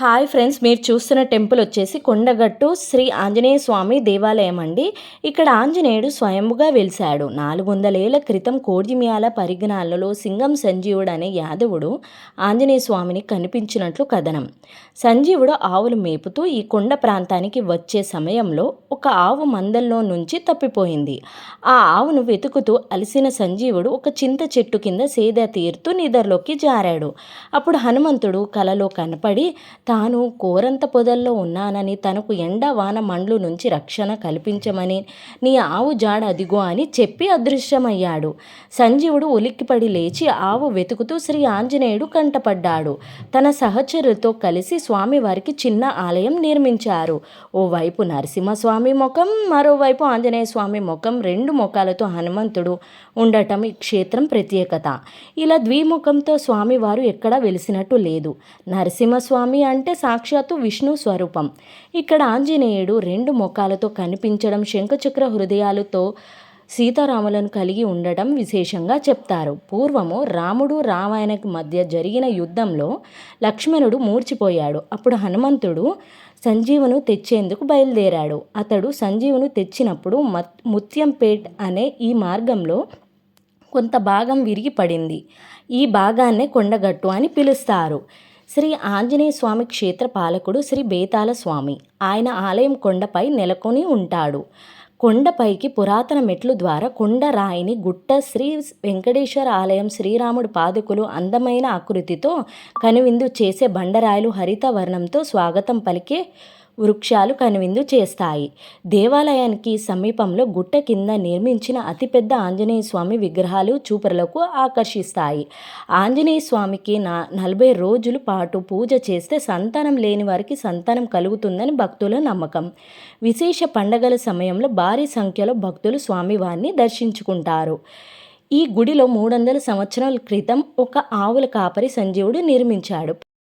Hi friends మీరు చూస్తున్న temple వచ్చేసి కొండగట్టు శ్రీ ఆంజనేయ స్వామి దేవాలయం అండి. ఇక్కడ ఆంజనేయుడు స్వయంగా వెలిశాడు. నాలుగు వందలేళ్ళ క్రితం కోడిమియాల పరిగణాలలో సింగం సంజీవుడు అనే యాదవుడు ఆంజనేయ స్వామిని కనిపించినట్లు కథనం. సంజీవుడు ఆవులు మేపుతూ ఈ కొండ ప్రాంతానికి వచ్చే సమయంలో ఒక ఆవు మందల్లో నుంచి తప్పిపోయింది. ఆ ఆవును వెతుకుతూ అలసిన సంజీవుడు ఒక చింత చెట్టు కింద సేద తీరుతూ నిద్రలోకి జారాడు. అప్పుడు హనుమంతుడు కలలో కనపడి తాను కోరంత పొదల్లో ఉన్నానని తనకు ఎండ వాన మండ్లు నుంచి రక్షణ కల్పించమని నీ ఆవు జాడ అదిగో అని చెప్పి అదృశ్యమయ్యాడు. సంజీవుడు ఉలిక్కిపడి లేచి ఆవు వెతుకుతూ శ్రీ ఆంజనేయుడు కంటపడ్డాడు. తన సహచరులతో కలిసి స్వామివారికి చిన్న ఆలయం నిర్మించారు. ఓవైపు నరసింహస్వామి ముఖం మరోవైపు ఆంజనేయ స్వామి ముఖం రెండు ముఖాలతో హనుమంతుడు ఉండటం ఈ క్షేత్రం ప్రత్యేకత. ఇలా ద్విముఖంతో స్వామివారు ఎక్కడా వెలిసినట్టు లేదు. నరసింహస్వామి అంటే సాక్షాత్తు విష్ణు స్వరూపం. ఇక్కడ ఆంజనేయుడు రెండు ముఖాలతో కనిపించడం శంఖచక్ర హృదయాలతో సీతారాములను కలిగి ఉండటం విశేషంగా చెప్తారు. పూర్వము రాముడు రామాయణకి మధ్య జరిగిన యుద్ధంలో లక్ష్మణుడు మూర్చిపోయాడు. అప్పుడు హనుమంతుడు సంజీవును తెచ్చేందుకు బయలుదేరాడు. అతడు సంజీవును తెచ్చినప్పుడు మత్ ముత్యంపేట్ అనే ఈ మార్గంలో కొంత భాగం విరిగి పడింది ఈ భాగాన్నే కొండగట్టు అని పిలుస్తారు. శ్రీ ఆంజనేయ స్వామి క్షేత్ర పాలకుడు శ్రీ బేతాల స్వామి. ఆయన ఆలయం కొండపై నెలకొని ఉంటాడు. కొండపైకి పురాతన మెట్లు ద్వారా కొండ రాయిని గుట్ట శ్రీ వెంకటేశ్వర ఆలయం శ్రీరాముడు పాదుకులు అందమైన ఆకృతితో కనువిందు చేసే బండరాయలు హరిత వర్ణంతో స్వాగతం పలికే వృక్షాలు కనువిందు చేస్తాయి. దేవాలయానికి సమీపంలో గుట్ట కింద నిర్మించిన అతిపెద్ద ఆంజనేయ స్వామి విగ్రహాలు చూపరులకు ఆకర్షిస్తాయి. ఆంజనేయ స్వామికి నా నలభై రోజుల పాటు పూజ చేస్తే సంతానం లేని వారికి సంతానం కలుగుతుందని భక్తుల నమ్మకం. విశేష పండగల సమయంలో భారీ సంఖ్యలో భక్తులు స్వామివారిని దర్శించుకుంటారు. ఈ గుడిలో మూడు వందల సంవత్సరాల క్రితం ఒక ఆవుల కాపరి సంజీవుడు నిర్మించాడు.